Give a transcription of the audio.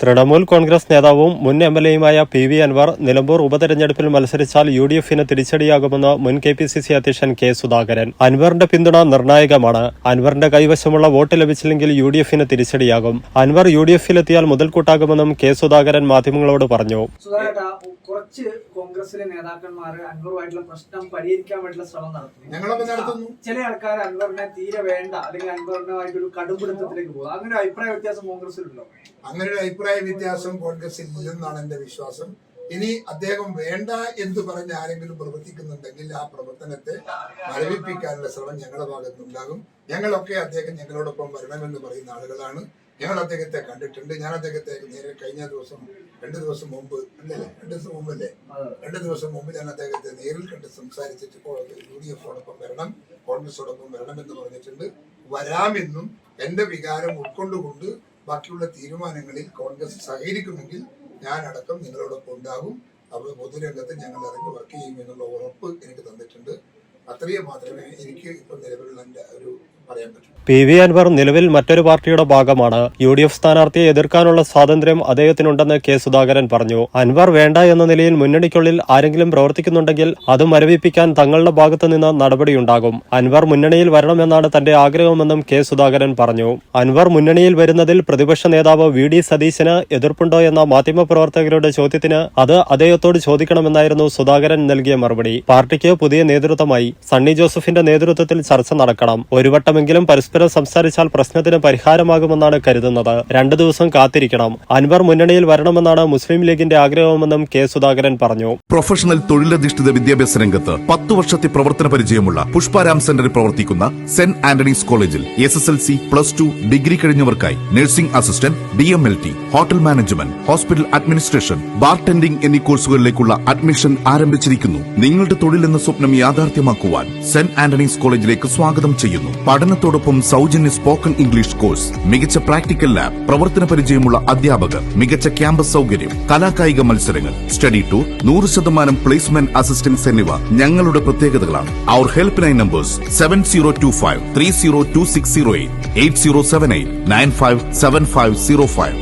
Trinamool Congress നേതാവും മുൻ M L എയുമായ പി വി അൻവർ നിലമ്പൂർ ഉപതെരഞ്ഞെടുപ്പിൽ മത്സരിച്ചാൽ യു ഡി എഫിന് തിരിച്ചടിയാകുമെന്ന് മുൻ കെ പി സി സി അധ്യക്ഷൻ കെ സുധാകരൻ. അൻവറിന്റെ പിന്തുണ നിർണായകമാണ്. അൻവറിന്റെ കൈവശമുള്ള വോട്ട് ലഭിച്ചില്ലെങ്കിൽ യു ഡി എഫിന് തിരിച്ചടിയാകും. അൻവർ യു ഡി എഫിലെത്തിയാൽ മുതൽക്കൂട്ടാകുമെന്നും കെ സുധാകരൻ മാധ്യമങ്ങളോട് പറഞ്ഞു. കുറച്ച് കോൺഗ്രസിലെ നേതാക്കന്മാർ അൻവറുമായിട്ടുള്ള പ്രശ്നം പരിഹരിക്കാൻ വേണ്ടിയുള്ള ശ്രമം നടത്തുന്നു. ചില ആൾക്കാർ അൻവറിനെ തീരെ വേണ്ട അല്ലെങ്കിൽ അൻവറിനുമായിട്ട് ഒരു കടുംപിടുത്തത്തിലേക്ക് പോകും. അങ്ങനെ ഒരു അഭിപ്രായ വ്യത്യാസം കോൺഗ്രസിലുണ്ടോ അങ്ങനെ ഒരു അഭിപ്രായ വ്യത്യാസം കോൺഗ്രസിൽ ഇല്ലെന്നാണ് എന്റെ വിശ്വാസം. ഇനി അദ്ദേഹം വേണ്ട എന്ന് പറഞ്ഞ് ആരെങ്കിലും പ്രവർത്തിക്കുന്നുണ്ടെങ്കിൽ ആ പ്രവർത്തനത്തെ മരവിപ്പിക്കാനുള്ള ശ്രമം ഞങ്ങളുടെ ഭാഗത്തുനിന്നുണ്ടാകും. ഞങ്ങളൊക്കെ അദ്ദേഹം ഞങ്ങളോടൊപ്പം വരണമെന്ന് പറയുന്ന ആളുകളാണ്. ഞങ്ങൾ അദ്ദേഹത്തെ കണ്ടിട്ടുണ്ട്. ഞാൻ അദ്ദേഹത്തെ നേരെ കഴിഞ്ഞ ദിവസം രണ്ട് ദിവസം മുമ്പ് അല്ലേ? രണ്ട് ദിവസം മുമ്പല്ലേ? രണ്ട് ദിവസം മുമ്പ് ഞാൻ അദ്ദേഹത്തെ നേരിൽ കണ്ട് സംസാരിച്ചിട്ട് യു ഡി എഫോടൊപ്പം വരണം കോൺഗ്രസോടൊപ്പം എന്ന് പറഞ്ഞിട്ടുണ്ട്. വരാമെന്നും എന്റെ വികാരം ഉൾക്കൊണ്ടുകൊണ്ട് ബാക്കിയുള്ള തീരുമാനങ്ങളിൽ കോൺഗ്രസ് സഹകരിക്കുമെങ്കിൽ ഞാൻ അടക്കം നിങ്ങളോടൊപ്പം ഉണ്ടാകും. അപ്പോൾ പൊതുരംഗത്ത് ഞങ്ങൾ ഇറങ്ങി വർക്ക് ചെയ്യും എന്നുള്ള ഉറപ്പ് എനിക്ക് തന്നിട്ടുണ്ട്. അത്രയും മാത്രമേ എനിക്ക് ഇപ്പം നിലവിലുള്ള എന്റെ ഒരു പറയാൻ പറ്റും. പി വി അൻവർ നിലവിൽ മറ്റൊരു പാർട്ടിയുടെ ഭാഗമാണ്. യു ഡി എഫ് സ്ഥാനാർത്ഥിയെ എതിർക്കാനുള്ള സ്വാതന്ത്ര്യം അദ്ദേഹത്തിനുണ്ടെന്ന് കെ സുധാകരൻ പറഞ്ഞു. അൻവർ വേണ്ട എന്ന നിലയിൽ മുന്നണിക്കുള്ളിൽ ആരെങ്കിലും പ്രവർത്തിക്കുന്നുണ്ടെങ്കിൽ അത് മരവിപ്പിക്കാൻ തങ്ങളുടെ ഭാഗത്തു നിന്ന് നടപടിയുണ്ടാകും. അൻവർ മുന്നണിയിൽ വരണമെന്നാണ് തന്റെ ആഗ്രഹമെന്നും കെ സുധാകരൻ പറഞ്ഞു. അൻവർ മുന്നണിയിൽ വരുന്നതിൽ പ്രതിപക്ഷ നേതാവ് വി ഡി സതീശന് എതിർപ്പുണ്ടോ എന്ന മാധ്യമപ്രവർത്തകരുടെ ചോദ്യത്തിന് അത് അദ്ദേഹത്തോട് ചോദിക്കണമെന്നായിരുന്നു സുധാകരൻ നൽകിയ മറുപടി. പാർട്ടിക്ക് പുതിയ നേതൃത്വമായി സണ്ണി ജോസഫിന്റെ നേതൃത്വത്തിൽ ചർച്ച നടക്കണം. ഒരു വട്ടമെങ്കിലും പരസ്പരം സംസാരിച്ചാൽ പ്രശ്നത്തിന് പരിഹാരമാകുമെന്നാണ് കരുതുന്നത്. രണ്ടു ദിവസം കാത്തിരിക്കണം. അൻവർ മുന്നണിയിൽ വരണമെന്നാണ് മുസ്ലിം ലീഗിന്റെ ആഗ്രഹമെന്നും കെ സുധാകരൻ പറഞ്ഞു. പ്രൊഫഷണൽ തൊഴിലധിഷ്ഠിത വിദ്യാഭ്യാസ രംഗത്ത് പത്തു വർഷത്തെ പ്രവർത്തന പരിചയമുള്ള പുഷ്പാരാം സെന്ററിൽ പ്രവർത്തിക്കുന്ന സെന്റ് ആന്റണീസ് കോളേജിൽ S S L C plus two degree കഴിഞ്ഞവർക്കായി nursing assistant D M L T hotel management hospital administration bartending എന്നീ കോഴ്സുകളിലേക്കുള്ള അഡ്മിഷൻ ആരംഭിച്ചിരിക്കുന്നു. നിങ്ങളുടെ തൊഴിൽ എന്ന സ്വപ്നം യാഥാർത്ഥ്യമാക്കുവാൻ സെന്റ് ആന്റണീസ് കോളേജിലേക്ക് സ്വാഗതം ചെയ്യുന്നു. പഠനത്തോടൊപ്പം സൗജന്യ സ്പോക്കൺ ഇംഗ്ലീഷ് കോഴ്സ് മികച്ച പ്രാക്ടിക്കൽ ലാബ് പ്രവർത്തന പരിചയമുള്ള അധ്യാപകർ മികച്ച ക്യാമ്പസ് സൗകര്യം കലാകായിക മത്സരങ്ങൾ സ്റ്റഡി ടൂർ നൂറ് ശതമാനം പ്ലേസ്മെന്റ് അസിസ്റ്റൻസ് എന്നിവ ഞങ്ങളുടെ പ്രത്യേകതകളാണ്. അവർ helpline numbers seven zero two five three zero two six zero eight eight zero seven eight nine five seven five zero five